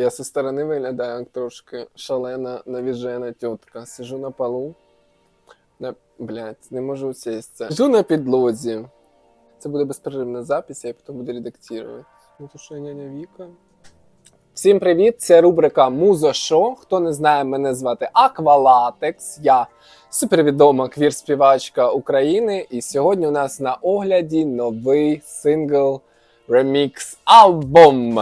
Я со сторони виглядаю як трошки шалена навіжена тітка. Сижу на полу. На... Блять, не можу сісти. Сижу на підлозі. Це буде безперервна запись, я потім буду редактувати. Ну няня Віка. Всім привіт! Це рубрика Музо Шо. Хто не знає, мене звати Аквалатекс. Я супервідома квір-співачка України. І сьогодні у нас на огляді новий сингл ремікс альбом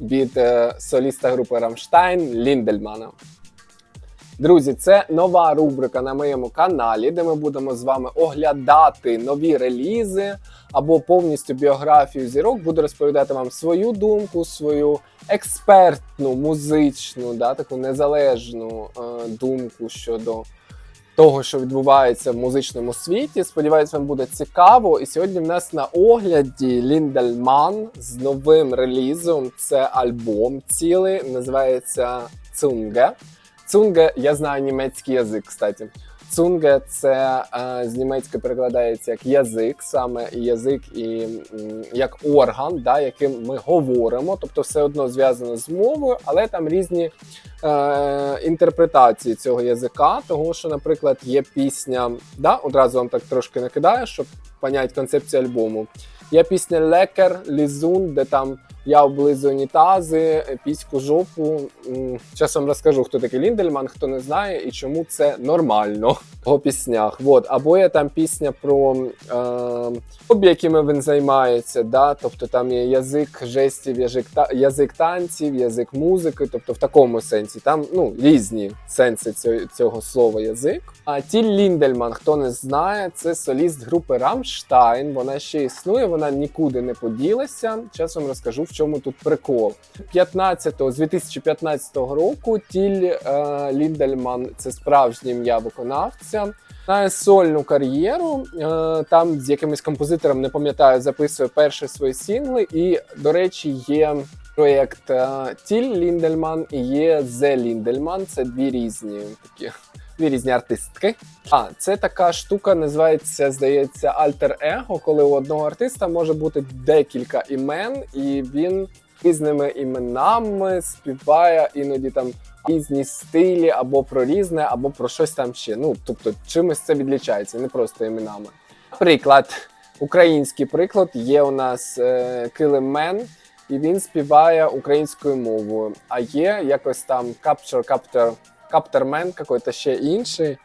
від е, соліста групи Рамштайн Ліндельмана. Друзі, це нова рубрика на моєму каналі, де ми будемо з вами оглядати нові релізи або повністю біографію зірок. Буду розповідати вам свою думку, свою експертну, музичну, да, таку незалежну е, думку щодо того, що відбувається в музичному світі. Сподіваюсь, вам буде цікаво. І сьогодні в нас на огляді Ліндельман з новим релізом. Це альбом цілий, називається Цунге. Цунге, я знаю німецький язик, кстати. Цунге це е, з німецької перекладається як язик, саме язик і як орган, да, яким ми говоримо, тобто все одно зв'язано з мовою, але там різні е, інтерпретації цього язика. Того, що, наприклад, є пісня, да, одразу вам так трошки накидаю, щоб поняти концепцію альбому. Є пісня Лекер, Лізун, де там я облизую унітази, піську жопу. М, Зараз вам розкажу, хто такий Ліндельман, хто не знає і чому це нормально його піснях. Вот. Або є там пісня про е, хобі, якими він займається. Да? Тобто там є язик жестів, язик, та, язик танців, язик музики, тобто в такому сенсі. Там ну, різні сенси цього, цього слова язик. А Тіль Ліндельман, хто не знає, це соліст групи Рамштайн. Вона ще існує, вона нікуди не поділася. Вам розкажу, в чому тут прикол. 15 з 2015 року Тіль е, Ліндельман це справжнє ім'я виконавця. Має сольну кар'єру. Е, там з якимось композитором, не пам'ятаю, записує перші свої сінгли. І, до речі, є проєкт е, Тіль Ліндельман і є Зе Ліндельман. Це дві різні такі. Дві різні артистки. А, це така штука, називається, здається, альтер-его, коли у одного артиста може бути декілька імен, і він різними іменами співає іноді там різні стилі, або про різне, або про щось там ще. Ну, тобто, чимось це відлічається, не просто іменами. Наприклад, український приклад є у нас е, Килимен, і він співає українською мовою. А є якось там Capture Captor, Captorman, какой-то ще інший.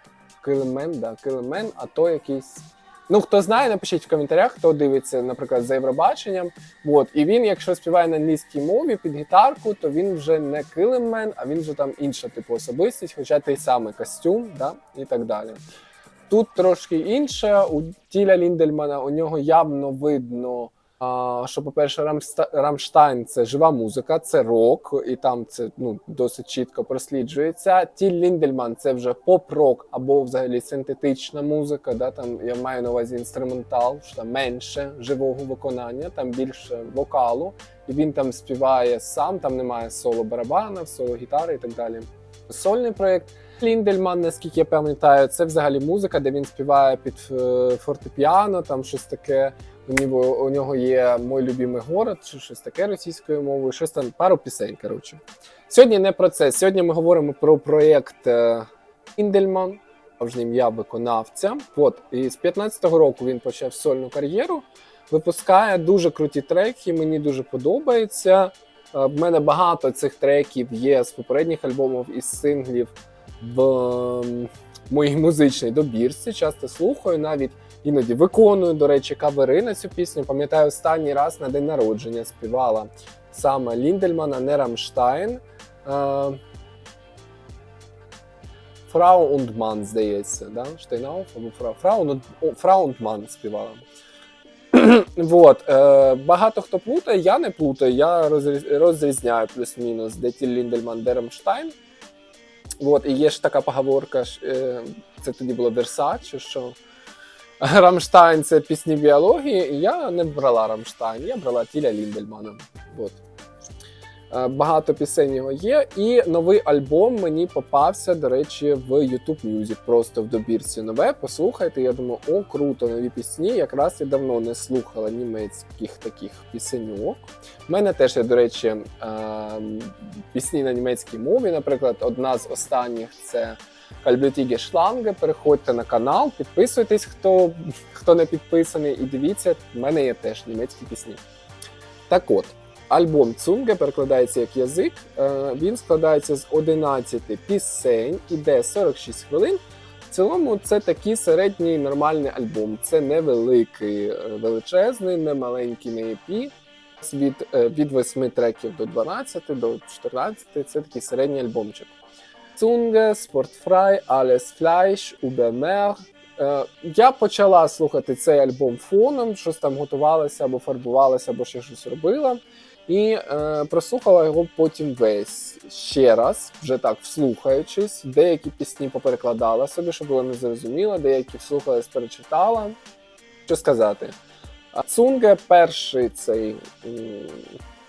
Килимен, да, Килимен, а то якийсь. Ну, хто знає, напишіть в коментарях, хто дивиться, наприклад, за Євробаченням. От. І він, якщо співає на англійській мові під гітарку, то він вже не килимен, а він вже там інша типу особистість, хоча той самий костюм, да, і так далі. Тут трошки інше. У Тіля Ліндельмана у нього явно видно, що, по-перше, Рамштайн це жива музика, це рок, і там це ну, досить чітко просліджується. Тіль Ліндельман це вже поп-рок або взагалі синтетична музика. Да, там я маю на увазі інструментал, що там менше живого виконання, там більше вокалу, і він там співає сам, там немає соло барабана, соло гітари і так далі. Сольний проєкт. Ліндельман, наскільки я пам'ятаю, це взагалі музика, де він співає під е, фортепіано, там щось таке. У у нього є Мой любимий город, чи щось таке російською мовою, щось там пару пісень. Коротше. Сьогодні не про це. Сьогодні ми говоримо про проєкт е, Ліндельман, справжнє ім'я виконавця. От, і з 15-го року він почав сольну кар'єру, випускає дуже круті треки, мені дуже подобається. Е, В мене багато цих треків є з попередніх альбомів із синглів в моїй музичній добірці. Часто слухаю, навіть іноді виконую, до речі, кавери на цю пісню. Пам'ятаю, останній раз на день народження співала саме Ліндельмана, не Рамштайн. Е, Фрау Mann, здається, да? Штейнауф або Фрау, Фрау, співала. Вот. Е, багато хто плутає, я не плутаю, я розрізняю плюс-мінус, де Тіль Ліндельман, де Рамштайн. Вот, і є ж така поговорка, е, це тоді було Версаче, що Рамштайн це пісні біології, і я не брала Рамштайн, я брала Тіля Ліндельмана. Вот. Е, Багато пісень його є, і новий альбом мені попався, до речі, в YouTube Music, просто в добірці нове. Послухайте. Я думаю, о, круто, нові пісні. Якраз я давно не слухала німецьких таких пісеньок. У мене теж є, до речі, е, пісні на німецькій мові. Наприклад, одна з останніх це Кальблютіге Шланге. Переходьте на канал, підписуйтесь, хто, хто не підписаний, і дивіться, в мене є теж німецькі пісні. Так от. Альбом Цунге перекладається як язик. Е, Він складається з 11 пісень, іде 46 хвилин. В цілому це такий середній нормальний альбом. Це не великий, е, величезний, не маленький не EP. Від, е, від 8 треків до 12, до 14 це такий середній альбомчик. Цунге, Спортфрай, Alles Fleisch, Убемер. Я почала слухати цей альбом фоном, щось там готувалася або фарбувалася, або ще щось робила. І е, прослухала його потім весь ще раз, вже так вслухаючись. Деякі пісні поперекладала собі, щоб було незрозуміло, деякі вслухалась, перечитала. Що сказати? Цунге перший цей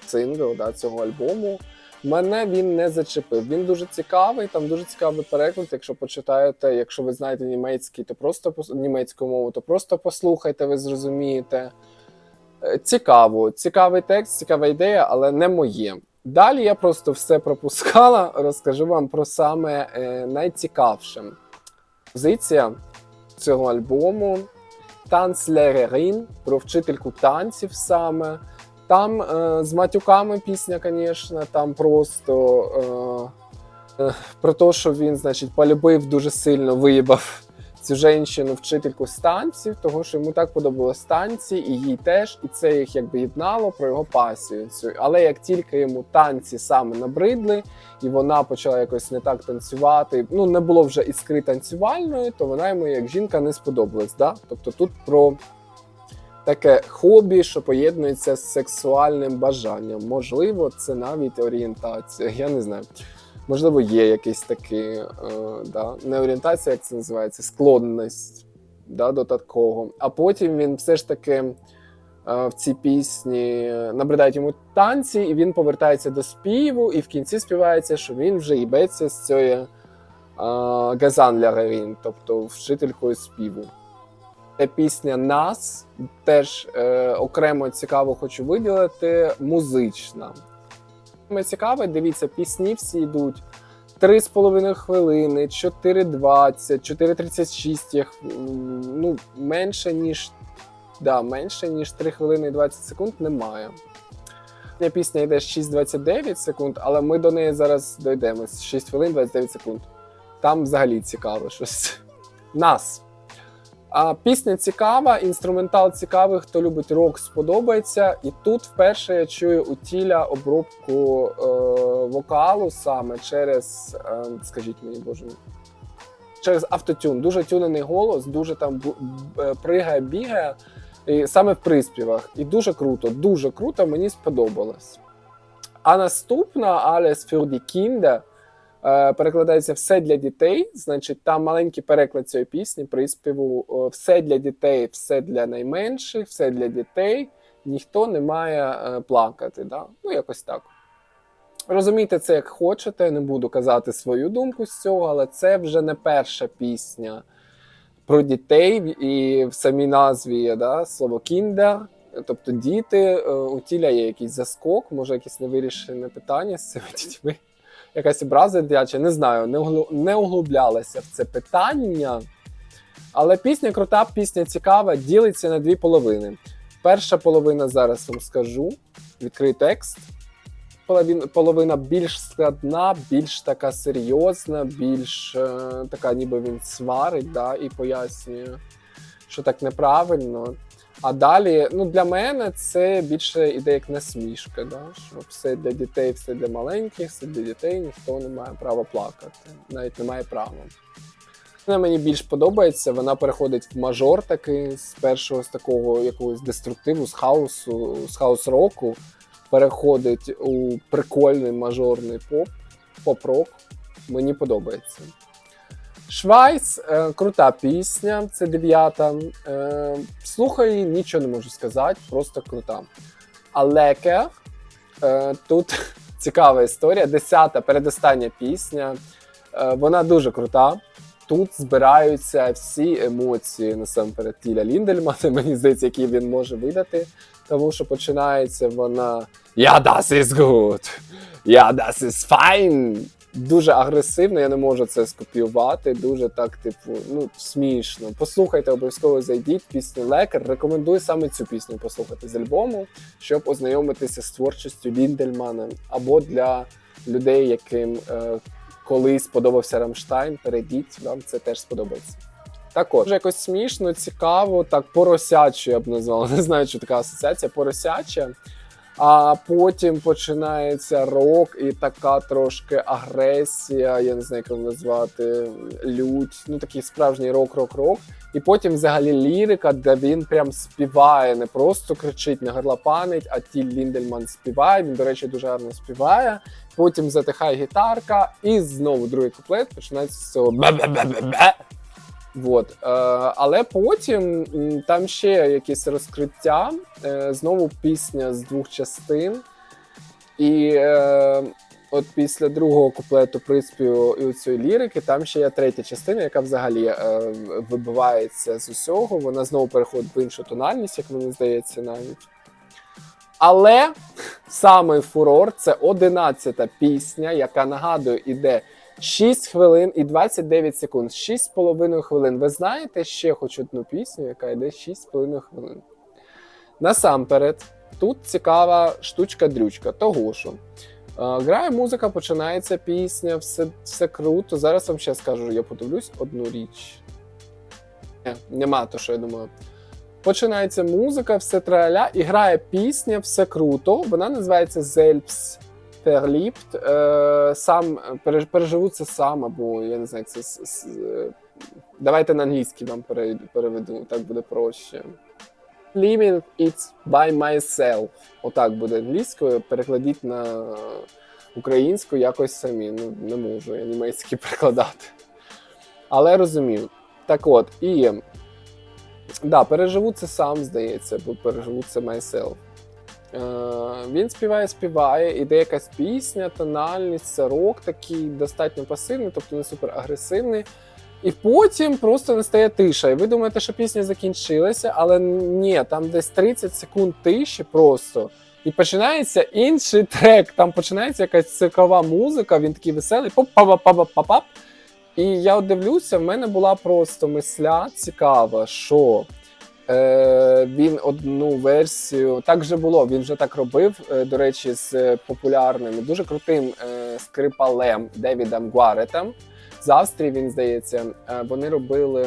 сингл да, цього альбому. Мене він не зачепив. Він дуже цікавий, там дуже цікавий переклад. Якщо почитаєте, якщо ви знаєте німецький, то просто німецьку мову, то просто послухайте, ви зрозумієте. Е, Цікаво, цікавий текст, цікава ідея, але не моє. Далі я просто все пропускала. Розкажу вам про саме е, найцікавше. Позиція цього альбому Танцлерерин про вчительку танців саме. Там е, з матюками пісня, звісно, там просто е, е, про те, що він, значить, полюбив дуже сильно, виїбав цю жінку, вчительку з танців, того що йому так подобалось танці, і їй теж, і це їх якби єднало про його пасію. Цю. Але як тільки йому танці саме набридли, і вона почала якось не так танцювати, ну не було вже іскри танцювальної, то вона йому як жінка не сподобалась. Да? Тобто тут про таке хобі, що поєднується з сексуальним бажанням. Можливо, це навіть орієнтація. Я не знаю. Можливо, є якийсь такий, е, да, не орієнтація, як це називається, склонність да, до такого. А потім він все ж таки е, в цій пісні набридають йому танці, і він повертається до співу, і в кінці співається, що він вже їбеться з цією газанлярерін, тобто вчителькою співу. Це пісня Нас теж е, окремо цікаво хочу виділити. Музична. Саме цікаве, дивіться, пісні всі йдуть 3,5 хвилини, 4,20, 4,36, їх, ну, менше, ніж, да, менше, ніж 3 хвилини і 20 секунд немає. Пісня йде 6,29 секунд, але ми до неї зараз дійдемо. 6 хвилин 29 секунд. Там взагалі цікаво щось. Нас. А пісня цікава, інструментал цікавий, хто любить рок, сподобається. І тут вперше я чую у тіля обробку е, вокалу саме через, е, скажіть мені, боже, через автотюн. Дуже тюнений голос, дуже там е, пригає, бігає. І саме в приспівах. І дуже круто, дуже круто, мені сподобалось. А наступна Alles für die Kinder е, перекладається все для дітей. Значить, там маленький переклад цієї пісні, приспіву е, все для дітей, все для найменших, все для дітей. Ніхто не має е, плакати. Да? Ну, якось так. Розумійте це як хочете, не буду казати свою думку з цього, але це вже не перша пісня про дітей, і в самій назві є да, слово кіндер, тобто діти. Е, У тіля є якийсь заскок, може якесь невирішене питання з цими дітьми. Якась образа дитяча, не знаю, не, углублялася в це питання. Але пісня крута, пісня цікава, ділиться на дві половини. Перша половина зараз вам скажу, відкрий текст. Половина, більш складна, більш така серйозна, більш е, така, ніби він сварить да, і пояснює, що так неправильно. А далі, ну для мене це більше іде як насмішка, да? що все для дітей, все для маленьких, все для дітей, ніхто не має права плакати, навіть не має права. Вона мені більш подобається, вона переходить в мажор такий з першого з такого якогось деструктиву, з хаосу, з хаус-року, переходить у прикольний мажорний поп, поп-рок. Мені подобається. Швайц е, крута пісня, це дев'ята. Е, слухай, нічого не можу сказати, просто крута. А Лекер е, тут цікава історія. Десята, передостання пісня. Е, Вона дуже крута. Тут збираються всі емоції насамперед Тіля Ліндельмана, мені здається, які він може видати. Тому що починається вона Ja, das ist gut! Ja, das ist fine! Дуже агресивно, я не можу це скопіювати. Дуже так, типу, ну смішно. Послухайте, обов'язково зайдіть пісню Лекар. Рекомендую саме цю пісню послухати з альбому, щоб ознайомитися з творчістю Ліндельмана або для людей, яким е, колись сподобався Рамштайн. Перейдіть, вам це теж сподобається. Так от, дуже якось смішно, цікаво, так поросяче, я б назвав. Не знаю, що така асоціація, поросяча. А потім починається рок і така трошки агресія, я не знаю, як назвати, лють, ну такий справжній рок-рок-рок. І потім взагалі лірика, де він прям співає, не просто кричить, не горлопанить, а Тіль Ліндельман співає. Він, до речі, дуже гарно співає. Потім затихає гітарка, і знову другий куплет починається з цього. Вот. Е, але потім там ще якісь розкриття. Е, знову пісня з двох частин. І е, от після другого куплету приспіву і цієї лірики, там ще є третя частина, яка взагалі вибивається з усього. Вона знову переходить в іншу тональність, як мені здається, навіть. Але саме фурор це одинадцята пісня, яка нагадую, іде 6 хвилин і 29 секунд. 6,5 хвилин. Ви знаєте ще хоч одну пісню, яка йде 6,5 хвилин. Насамперед, тут цікава штучка-дрючка, того що. Грає музика, починається пісня, все, все круто. Зараз вам ще скажу, я подивлюсь одну річ. Ні, нема то, що я думаю. Починається музика, все траля, і грає пісня, все круто. Вона називається Зельпс Verliebt. Е, сам переживу це сам, або я не знаю, це с- с- давайте на англійський вам переведу, так буде проще. Living it by myself. Отак буде англійською. Перекладіть на українську якось самі. Ну, не можу я німецький перекладати. Але розумію. Так от, і да, переживу це сам, здається, бо переживу це myself. Е, він співає, співає, іде якась пісня, тональність, це рок такий достатньо пасивний, тобто не супер агресивний. І потім просто настає тиша. І ви думаєте, що пісня закінчилася, але ні, там десь 30 секунд тиші просто. І починається інший трек. Там починається якась циркова музика, він такий веселий, поп па па па па пап І я дивлюся, в мене була просто мисля цікава, що е, він одну версію так вже було. Він вже так робив. е, до речі, з е, популярним дуже крутим е, скрипалем Девідом Гуаретом. З Австрії він здається. Е, вони робили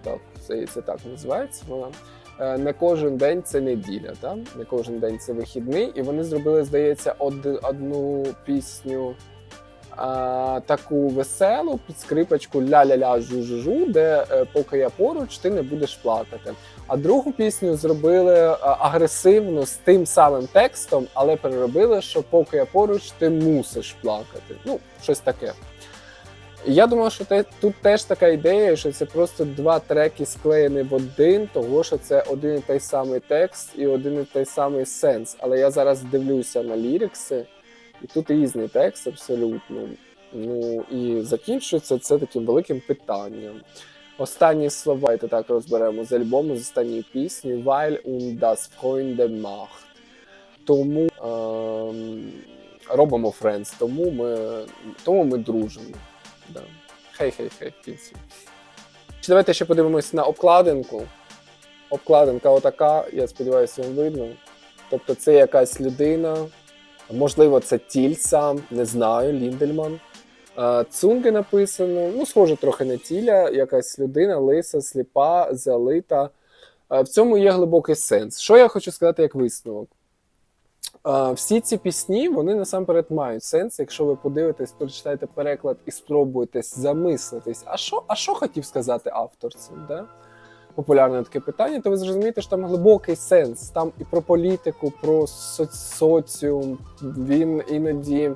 так здається, так називається вона. Не кожен день це неділя, так? не кожен день це вихідний, і вони зробили, здається, од- одну пісню а, таку веселу під скрипочку ля-ля-ля жу-жу-жу, де е, поки я поруч, ти не будеш плакати. А другу пісню зробили е, агресивну з тим самим текстом, але переробили, що поки я поруч, ти мусиш плакати. Ну, щось таке. Я думаю, що те, тут теж така ідея, що це просто два треки склеєні в один, того що це один і той самий текст і один і той самий сенс. Але я зараз дивлюся на лірикси, і тут різний текст абсолютно. Ну і закінчується це таким великим питанням. Останні слова, давайте так розберемо з альбому, з останньої пісні Weil um das Freunde macht. Тому ем, робимо Friends, тому ми, тому ми дружимо. Да. Хей-хей-хей, в кінці. Давайте ще подивимось на обкладинку. Обкладинка отака, я сподіваюся, вам видно. Тобто це якась людина, можливо, це тіль сам, не знаю, Ліндельман. Е, Цунге написано, ну, схоже трохи на тіля, якась людина, лиса, сліпа, залита. Е, В цьому є глибокий сенс. Що я хочу сказати як висновок? Е, Всі ці пісні вони насамперед мають сенс. Якщо ви подивитесь, прочитаєте переклад і спробуєте замислитись, а що, а що хотів сказати автор цим? Да? Популярне таке питання, то ви зрозумієте, що там глибокий сенс. Там і про політику, про соціум. Він іноді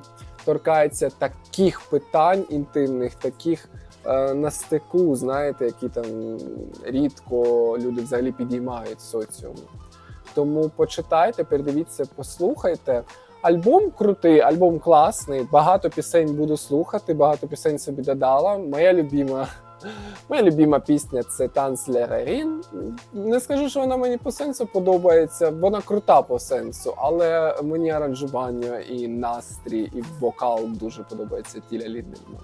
торкається таких питань інтимних, таких е, на стику, знаєте, які там рідко люди взагалі підіймають в соціумі. Тому почитайте, передивіться, послухайте. Альбом крутий, альбом класний. Багато пісень буду слухати, багато пісень собі додала. Моя любима, моя любима пісня це Танцлерерін. Не скажу, що вона мені по сенсу подобається, вона крута по сенсу, але мені аранжування і настрій, і вокал дуже подобається Тіля Ліндельмана.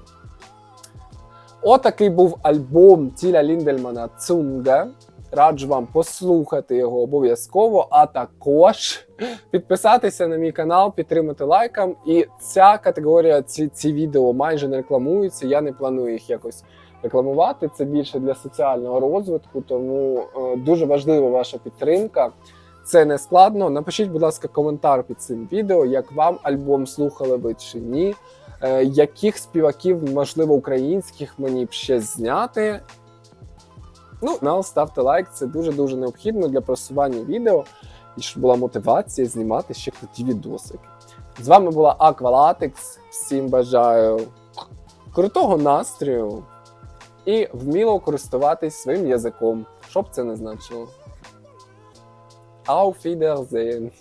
Отакий був альбом Тіля Ліндельмана Цунге. Раджу вам послухати його обов'язково, а також підписатися на мій канал, підтримати лайком. І ця категорія, ці, ці відео майже не рекламуються. Я не планую їх якось рекламувати. Це більше для соціального розвитку, тому е, дуже важлива ваша підтримка. Це не складно. Напишіть, будь ласка, коментар під цим відео, як вам альбом слухали ви чи ні. Е, яких співаків, можливо, українських мені б ще зняти. Ну, канал ставте лайк, це дуже-дуже необхідно для просування відео і щоб була мотивація знімати ще круті відосики. З вами була Аквалатекс. Всім бажаю крутого настрою і вміло користуватись своїм язиком, що б це не значило. Auf Wiedersehen!